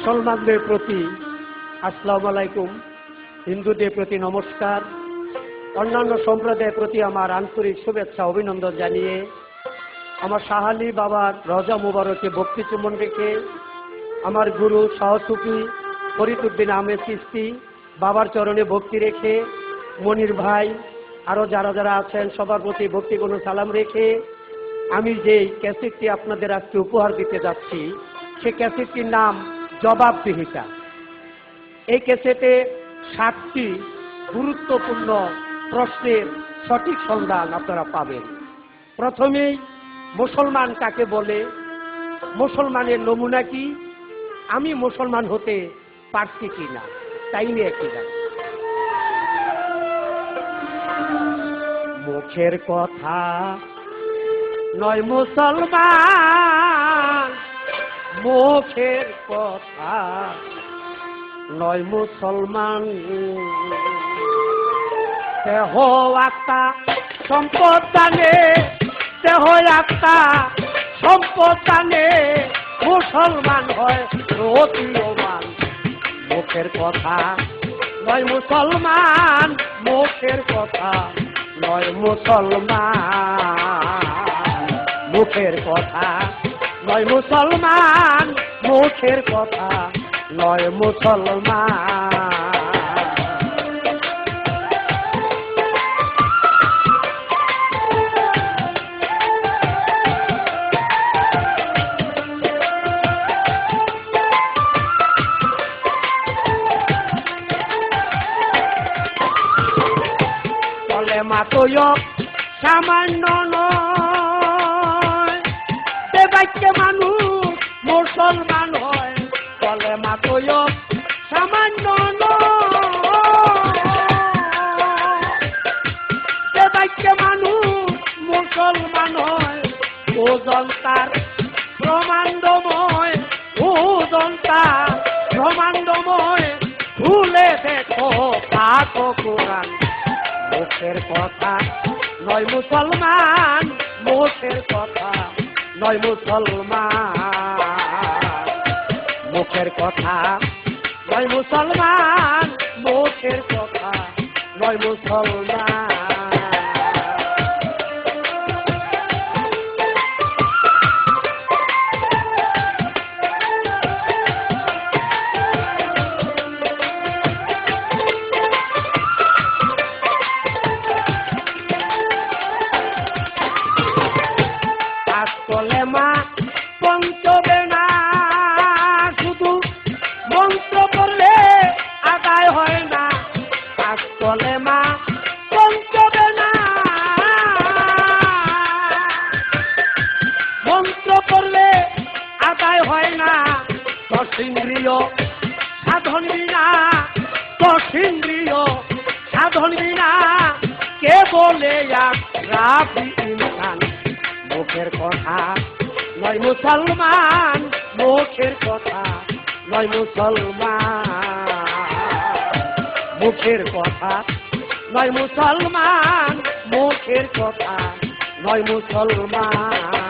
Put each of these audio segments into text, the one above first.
মুসলমানদের প্রতি আসসালামু আলাইকুম। হিন্দুদের প্রতি নমস্কার। অন্যান্য সম্প্রদায়ের প্রতি আমার আন্তরিক শুভেচ্ছা, অভিনন্দন জানিয়ে আমার সাহালি বাবার রজা মুবারকে ভক্তি চুম্বন রেখে আমার গুরু সহসুফি ফরিদুদ্দিন আহমেদ চিস্তি বাবার চরণে ভক্তি রেখে মনির ভাই আরও যারা যারা আছেন, সবার প্রতি ভক্তিপূর্ণ সালাম রেখে আমি যেই ক্যাসেটটি আপনাদের আজকে উপহার দিতে যাচ্ছি সে ক্যাসেটটির নাম জবাবদিহিতা। এই ক্যাসেটে সাতটি গুরুত্বপূর্ণ প্রশ্নের সঠিক সন্ধান আপনারা পাবেন। প্রথমেই মুসলমান কাকে বলে? মুসলমানের নমুনা কি? আমি মুসলমান হতে পারছি কি না তাই নিয়ে একটি গান। মুখের কথা নয় মুসলমান। মুখের কথা। নয় মুসলমান। দেহ আত্মা সম্পদ দানে, দেহ আত্মা সম্পদ দানে। মুসলমান হয় রতিয়মান মুখের কথা নয় মুসলমান, মুখের কথা নয় মুসলমান। মুখের কথা নয় মুসলমান মুখের কথা নয় মুসলমান। মাতয় সামান্য নয় দেবাক্য মানুষ মুসলমান হয়। বলে মাতয় সামান্য নয়। মানুষ মুসলমান হয় ওজন তার ব্রহ্মাণ্ডময় ওজন তার ব্রহ্মাণ্ডময়, ভুলে দেখো তাকো কোরআন। মুখের কথা নয় মুসলমান, মুখের কথা নয় মুসলমান। মুখের কথা নয় মুসলমান মুখের কথা নয় মুসলমান। মুখের কথা নয় মুসলমান, মুখের কথা নয় মুসলমান। মুখের কথা নয় মুসলমান, মুখের কথা নয় মুসলমান।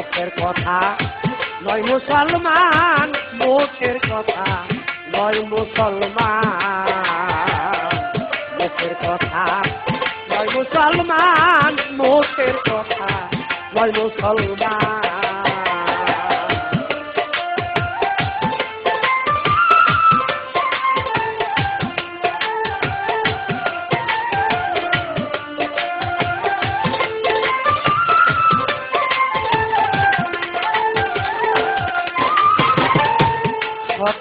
মুখের কথা। নয় মুসলমান, মুখের কথা। নয় মুসলমান, মুখের কথা। নয় মুসলমান, মুখের কথা। নয় মুসলমান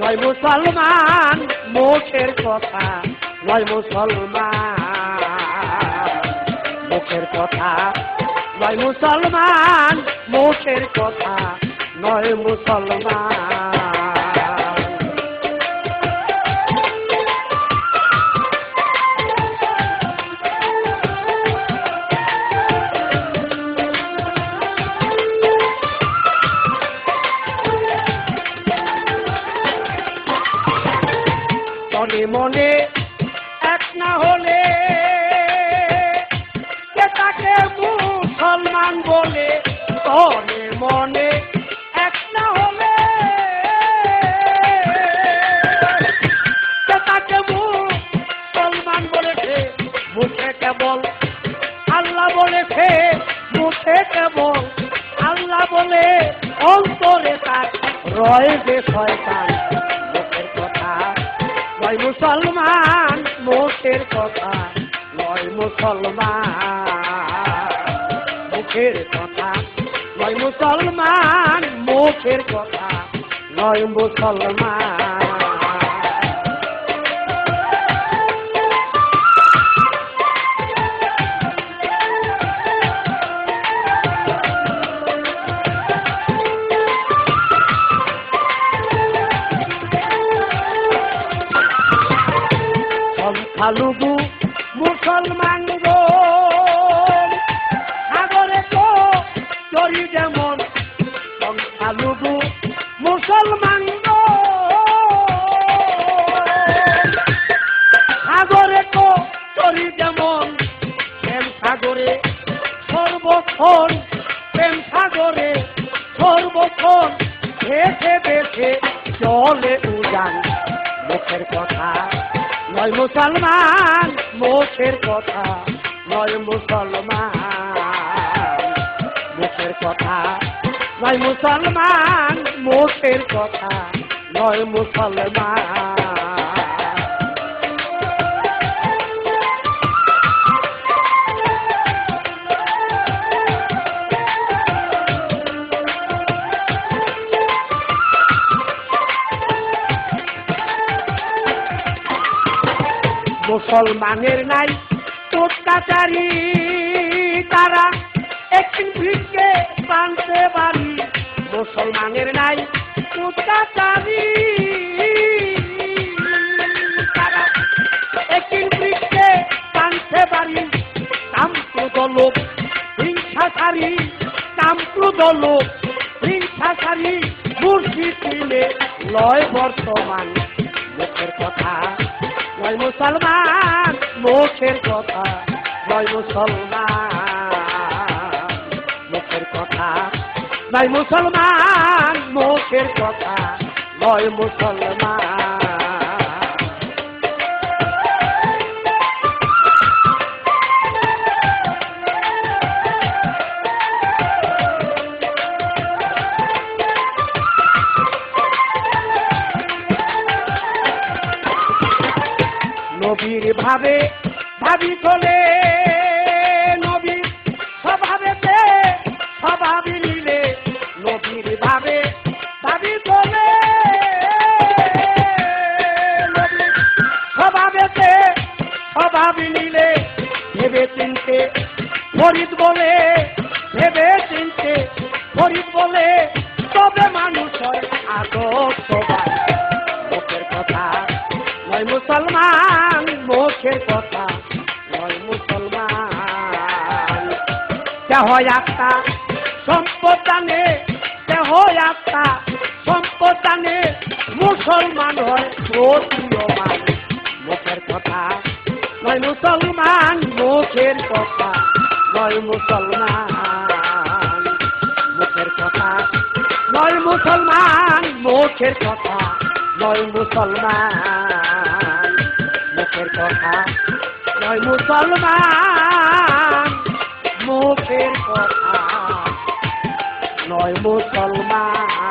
নয় মুসলমান মুখের কথা নয় মুসলমান মুখের কথা নয় মুসলমান মুখের কথা নয় মুসলমান। তনে মনে এক না হলে তাকে মুসলমান বলে? তনে মনে এক না হলে তাকে মুসলমান বলেছে? মুখে কেবল আল্লাহ বলেছে, মুখে কেবল আল্লাহ বলে, অন্তরে তার রয় যে শয়তান। নয় মুসলমান মুখের কথা নয় মুসলমান। মুখের কথা নয় মুসলমান মুখের কথা নয় মুসলমান। সংখ্যালঘু মুসলমান সাগরে তো চরি যেমন সংখ্যালঘু মুসলমান সাগরে তো চরি যেমন প্রেম সাগরে, সর্বক্ষণ প্রেম সাগরে, সর্বক্ষণ ভেসে ভেসে চলে উজান মুখের কথা। নয় মুসলমান মুখের কথা নয় মুসলমান। মুখের কথা নয় মুসলমান মুখের কথা নয় মুসলমান। মুসলমানের নাই, অত্যাচারী তারা। একদিন ভিড়কে বানতে পারি, মুসলমানের নাই, অত্যাচারী তারা। মিলে লয় বর্তমান। মুখের কথা নয় মুসলমান মুখের কথা নয় মুসলমান মুখের কথা নয় মুসলমান মুখের কথা নয় মুসলমান। নবীর ভাবে ভাবি চলে নবীর স্বভাবেতে স্বভাবই মিলে, নবীর ভাবে ভাবি চলে স্বভাবেতে স্বভাবই মিলে, ভেবে চিনতে ফরিদ বলে, ভেবে চিনতে ফরিদ বলে, তবে মানুষ হয় আদর্শবান মুখের কথা নয় মুসলমান, মুখের কথা নয় মুসলমান। দেহ আত্মা সম্পদ দানে দেহ আত্মা সম্পদ দানে মুসলমান হয় প্রতীয়মান। মুখের কথা নয় মুসলমান, মুখের কথা নয় মুসলমান। মুখের কথা নয় মুসলমান, মুখের কথা নয় মুসলমান মুখের কথা নয় মুসলমান মুখের কথা নয় মুসলমান।